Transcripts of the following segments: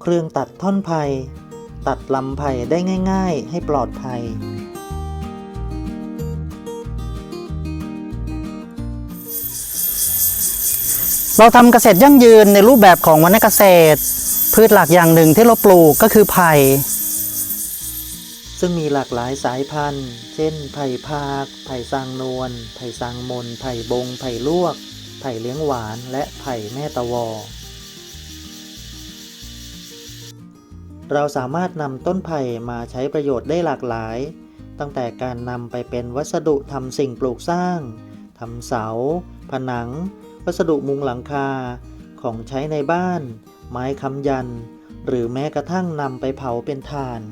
เครื่องตัดท่อนไผ่ตัดลำไผ่ได้ง่ายๆ ให้ปลอดภัย เราทำเกษตรยั่งยืนในรูปแบบของวรรณเกษตร พืชหลักอย่างหนึ่งที่เราปลูกก็คือไผ่ ซึ่งมีหลากหลายสายพันธุ์ เช่น ไผ่พาก ไผ่ซางนวล ไผ่ซางมน ไผ่บง ไผ่ลวก ไผ่เลี้ยงหวาน และไผ่แม่ตะวอ เราสามารถนำต้นไผ่มาใช้ประโยชน์ได้หลากหลาย ตั้งแต่การนำไปเป็นวัสดุทำสิ่งปลูกสร้างทำเสา ผนัง วัสดุมุงหลังคา ของใช้ในบ้าน ไม้ค้ำยัน หรือแม้กระทั่งนำไปเผาเป็นถ่าน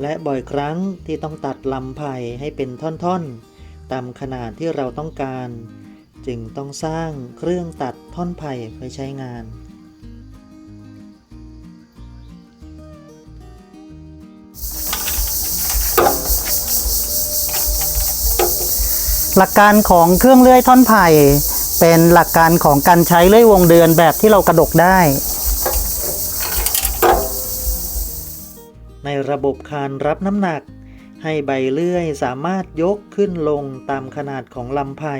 และบ่อยครั้งที่ต้องตัดลำไผ่ให้เป็นท่อนๆ ตามขนาดที่เราต้องการ จึงต้องสร้างเครื่องตัดท่อนไผ่ไว้ใช้งาน หลักการของเครื่องเลื่อยท่อนไผ่ เป็นหลักการของการใช้เลื่อยวงเดือนแบบที่เรากระดกได้ ในระบบคานรับน้ำหนักให้ใบเลื่อยสามารถยกขึ้นลงตามขนาดของลำไผ่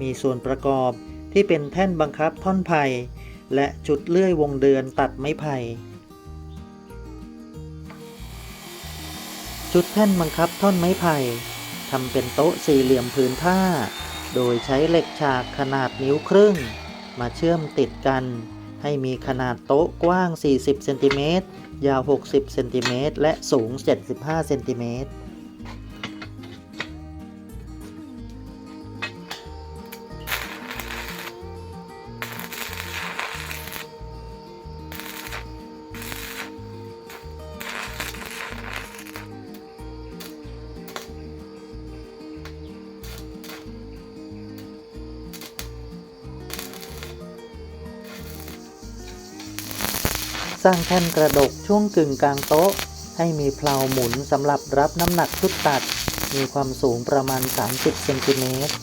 มีส่วนประกอบที่เป็นแท่นบังคับท่อนไผ่และจุดเลื่อยวงเดือนตัดไม้ไผ่ จุดแท่นบังคับท่อนไม้ไผ่ทำเป็นโต๊ะสี่เหลี่ยมผืนผ้า โดยใช้เหล็กฉากขนาดนิ้วครึ่ง มาเชื่อมติดกัน ให้มีขนาดโต๊ะกว้าง 40 เซนติเมตร ยาว 60 เซนติเมตร และสูง 75 เซนติเมตร สร้างแท่นกระดกช่วงกึ่งกลางโต๊ะ ให้มีเพลาหมุนสำหรับรับน้ำหนักชุดตัด มีความสูงประมาณ 30เซนติเมตร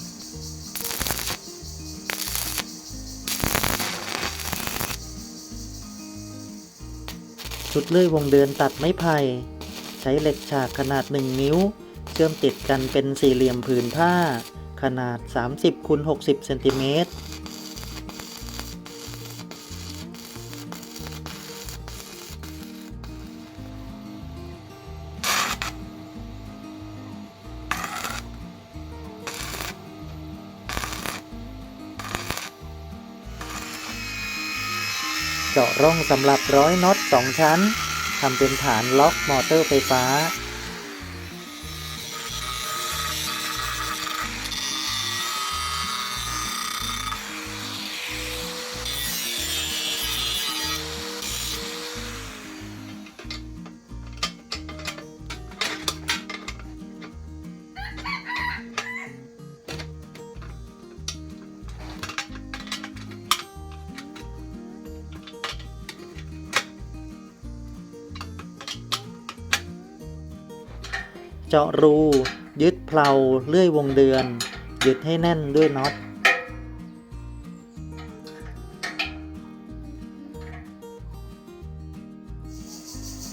ชุดเลื่อยวงเดือนตัดไม้ไผ่ใช้เหล็กฉากขนาด 1 นิ้ว เชื่อมติดกันเป็นสี่เหลี่ยมผืนผ้า ขนาด 30คูณ60เซนติเมตร เจาะร่องสำหรับร้อยน็อตสองชั้นทำเป็นฐานล็อกมอเตอร์ไฟฟ้า เจาะรู ยึดเพลาเลื่อยวงเดือน ยึดให้แน่นด้วยน็อต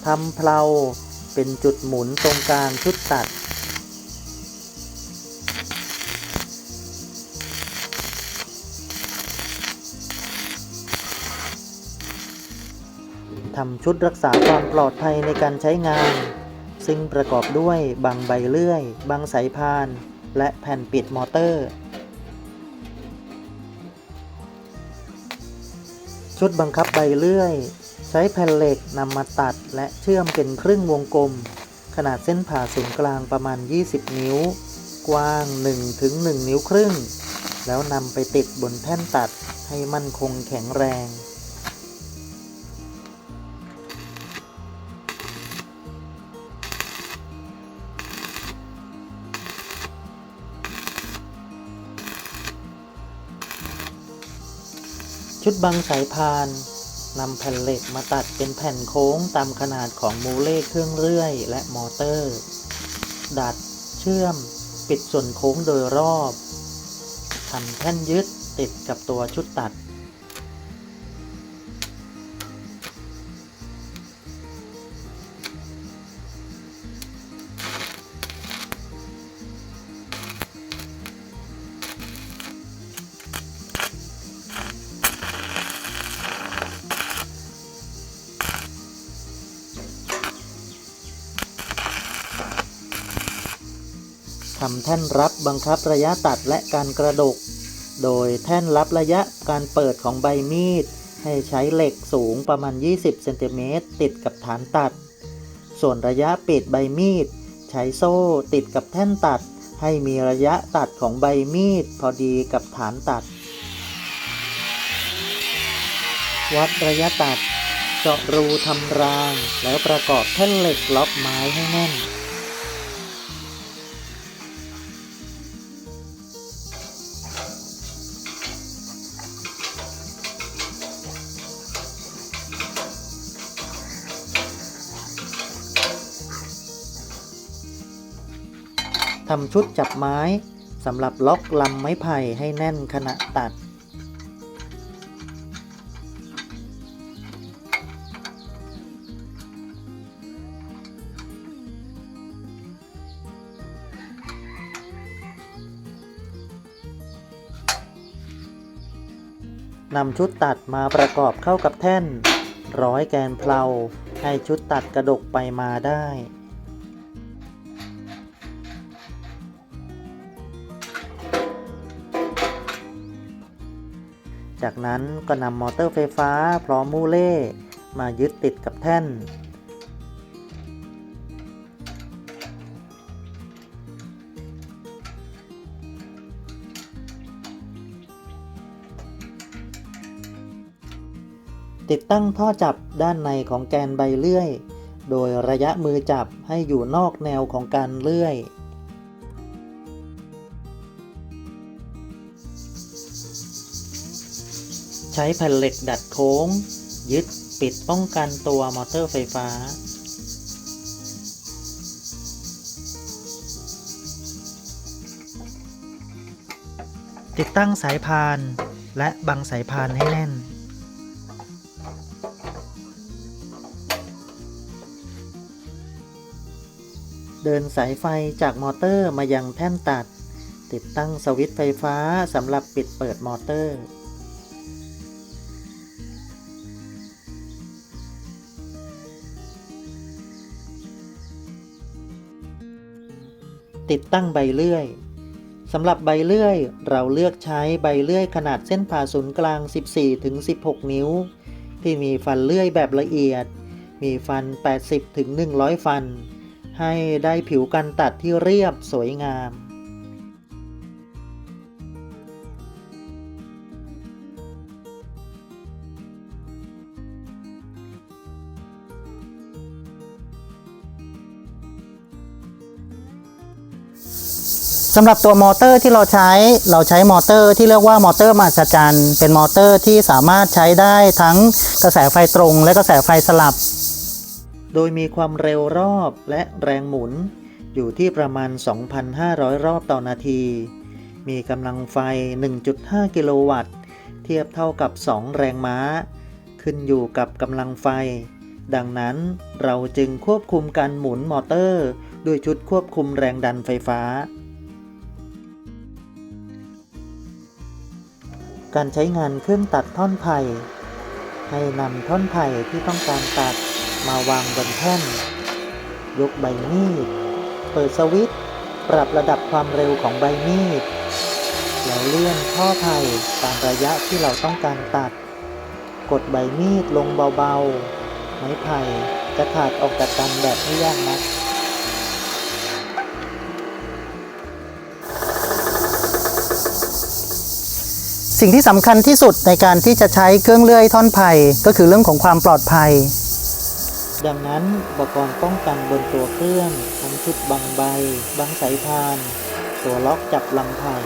ทำเพลาเป็นจุดหมุนตรงกลางชุดตัด ทำชุดรักษาความปลอดภัยในการใช้งาน ซึ่งประกอบด้วยบางใบเลื่อยบางสายพาน และแผ่นปิดมอเตอร์ ชุดบังคับใบเลื่อย ใช้แผ่นเหล็กนำมาตัดและเชื่อมเป็นครึ่งวงกลม ขนาดเส้นผ่าศูนย์กลางประมาณ 20 นิ้ว กว้าง1ถึง1นิ้วครึ่ง แล้วนำไปติดบนแท่นตัดให้มั่นคงแข็งแรง ชุดบังสายพานนำแผ่นเหล็กมาตัดเป็นแผ่นโค้งตามขนาดของมูเล่เครื่องเลื่อย และมอเตอร์ ดัดเชื่อม ปิดส่วนโค้งโดยรอบทำแท่นยึดติดกับตัวชุดตัด ทำแท่นรับบังคับระยะตัดและการกระดก โดยแท่นรับระยะการเปิดของใบมีด ให้ใช้เหล็กสูงประมาณ 20เซนติเมตรติดกับฐานตัด ส่วนระยะปิดใบมีด ใช้โซ่ติดกับแท่นตัด ให้มีระยะตัดของใบมีด พอดีกับฐานตัด วัดระยะตัด เจาะรูทำราง แล้วประกอบแท่นเหล็กล็อกไม้ให้แน่น ทำชุดจับไม้สำหรับล็อกลำไม้ไผ่ให้แน่นขณะตัด นำชุดตัดมาประกอบเข้ากับแท่น ร้อยแกนเพลาให้ชุดตัดกระดกไปมาได้ จากนั้นก็นำมอเตอร์ไฟฟ้าพร้อมมูเล่ มายึดติดกับแท่น ติดตั้งท่อจับด้านในของแกนใบเลื่อย โดยระยะมือจับให้อยู่นอกแนวของการเลื่อย ใช้แผ่นเหล็กดัดโค้ง ยึดปิดป้องกันตัวมอเตอร์ไฟฟ้า ติดตั้งสายพานและบังสายพานให้แน่น เดินสายไฟจากมอเตอร์มายังแท่นตัด ติดตั้งสวิตช์ไฟฟ้าสำหรับปิดเปิดมอเตอร์ ติดตั้งใบเลื่อยสำหรับใบเลื่อย เราเลือกใช้ใบเลื่อยขนาดเส้นผ่าศูนย์กลาง 14-16 นิ้ว ที่มีฟันเลื่อยแบบละเอียด มีฟัน 80-100 ฟัน ให้ได้ผิวการตัดที่เรียบสวยงาม สำหรับตัวมอเตอร์ที่เราใช้เราใช้มอเตอร์ที่เรียกว่ามอเตอร์มหัศจรรย์เป็นมอเตอร์ที่สามารถใช้ได้ทั้งกระแสไฟตรง และกระแสไฟสลับ โดยมีความเร็วรอบและแรงหมุน อยู่ที่ประมาณ 2,500 รอบต่อนาที มีกำลังไฟ 1.5 กิโลวัตต์ เทียบเท่ากับ 2 แรงม้า ขึ้นอยู่กับกำลังไฟ ดังนั้นเราจึงควบคุมการหมุนมอเตอร์ ด้วยชุดควบคุมแรงดันไฟฟ้า การใช้งานเครื่องตัดท่อนไผ่ ให้นำท่อนไผ่ที่ต้องการตัดมาวางบนแท่น ยกใบมีด เปิดสวิตช์ปรับระดับความเร็วของใบมีด แล้วเลื่อนท่อไผ่ตามระยะที่เราต้องการตัด กดใบมีดลงเบาๆ ไม้ไผ่จะขาดออกจากกันแบบไม่ยากนัก สิ่งที่สำคัญที่สุดในการที่จะใช้เครื่องเลื่อยท่อนไผ่ก็คือเรื่องของความปลอดภัย ดังนั้นอุปกรณ์ป้องกันบนตัวเครื่องทั้งชุดบังใบ บังสายพาน ตัวล็อกจับลำไผ่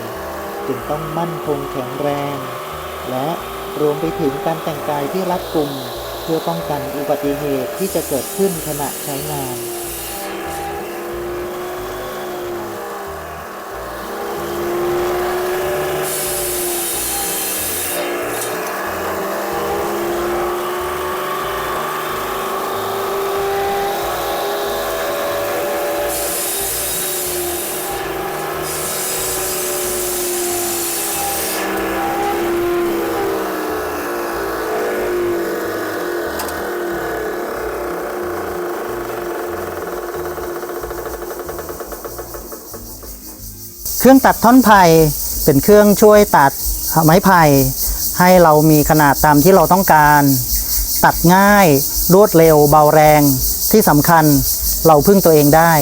จึงต้องมั่นคงแข็งแรง และรวมไปถึงการแต่งกายที่รัดกุม เพื่อป้องกันอุบัติเหตุที่จะเกิดขึ้นขณะใช้งาน เครื่องตัดท่อนไผ่เป็นเครื่องช่วยตัดไม้ไผ่ให้เรามีขนาดตามที่เราต้องการ ตัดง่ายรวดเร็วเบาแรงที่สำคัญเราพึ่งตัวเองได้